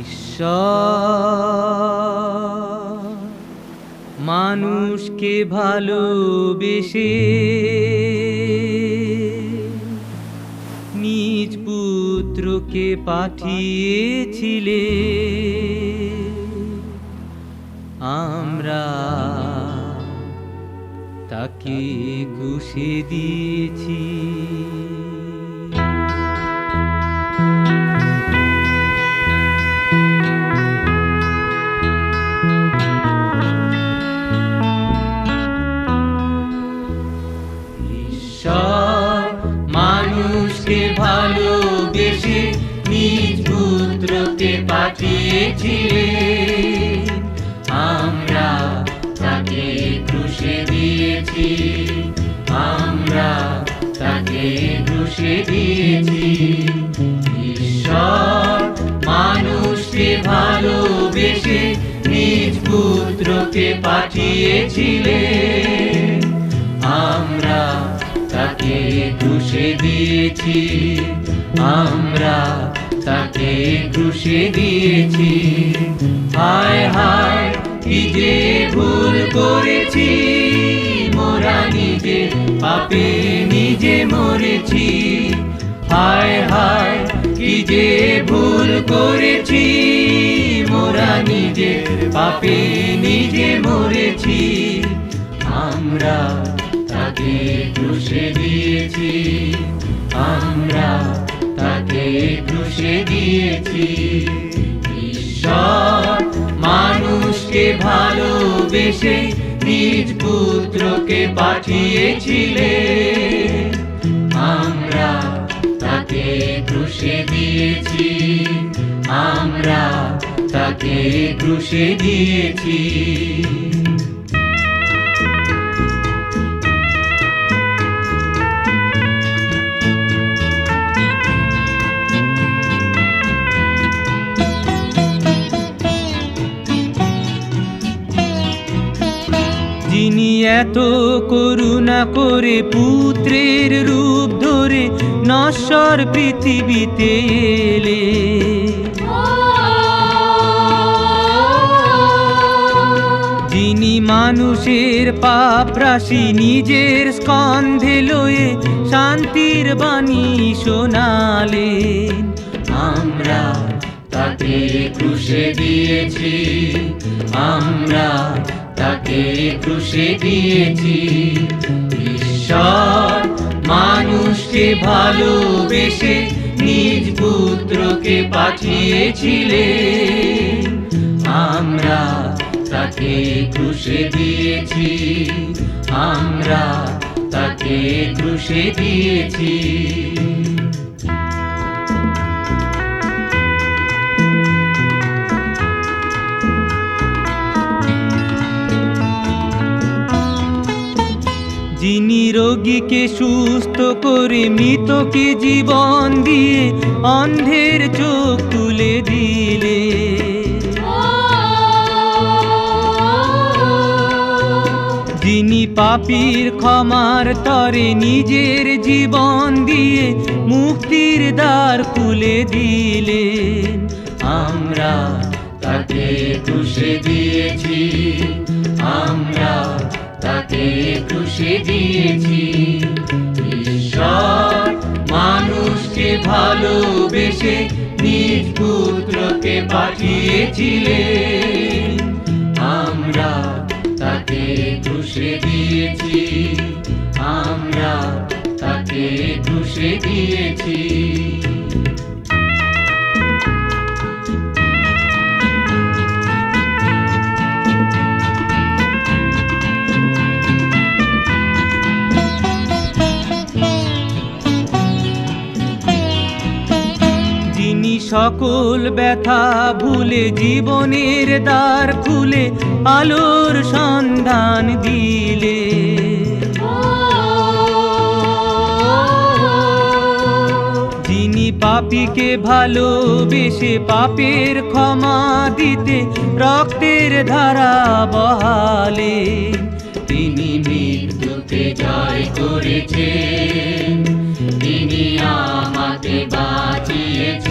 ঈশ্বর। মানুষকে ভালোবেসে নিজ পুত্রকে পাঠিয়েছিলে। আমরা তাকে ঘুষে দিয়েছি। মানুষকে ভালোবেসে নিজ পুত্রকে পাঠিয়েছিলেন আমরা তাকে ক্রুশে দিয়েছি। আমরা তাকে ক্রুশে দিয়েছি। ঈশ্বর মানুষকে ভালোবেসে নিজ পুত্রকে পাঠিয়েছিলেন ক্রুশে দিয়েছি, আমরা তাকে ক্রুশে দিয়েছি। হায় হায়, কি যে ভুল করেছি, মোরা নিজে, পাপে নিজে মরেছি। হায় হায়, কি যে ভুল করেছি, মোরা নিজে, পাপে নিজে মরেছি। আমরা তাকে ক্রুশে দিয়েছি। ঈশ্বর, মানুষকে ভালোবেসে নিজ পুত্রকে পাঠিয়েছিলেন। আমরা তাকে ক্রুশে দিয়েছি। আমরা তাকে ক্রুশে দিয়েছি। এত করুণা করে পুত্রের রূপ ধরে নশ্বর পৃথিবীতে এলে। যিনি মানুষের পাপ রাশি নিজের স্কন্ধে লয়ে শান্তির বাণী শোনালেন। আমরা তাকে ক্রুশে দিয়েছি, আমরা তাকে ক্রুশে দিয়েছি। ঈশ্বর, মানুষকে ভালোবেসে নিজ পুত্রকে পাঠিয়েছিলেন। আমরা তাকে ক্রুশে দিয়েছি। আমরা তাকে ক্রুশে দিয়েছি। যিনি রোগীকে সুস্থ করে মৃতকে জীবন দিয়ে অন্ধের চোখ তুলে দিলে। যিনি পাপির ক্ষমার তরে নিজের জীবন দিয়ে মুক্তির দ্বার খুলে দিলেন। আমরা তাকে ক্রুশে দিয়েছি। ক্রুশে দিয়েছি ঈশ্বর মানুষকে ভালোবেসে নিজ পুত্রকে পাঠিয়েছিলেন। আমরা তাকে ক্রুশে দিয়েছি। আমরা তাকে ক্রুশে দিয়েছি। সকল ব্যথা ভুলে জীবনের দ্বার খুলে আলোর সন্ধান দিলে। যিনি পাপীকে ভালোবেসে পাপের ক্ষমা দিতে রক্তের ধারা বহালে, তিনি মৃত্যুকে জয় করেছেন, তিনি আমাকে বাঁচিয়েছেন।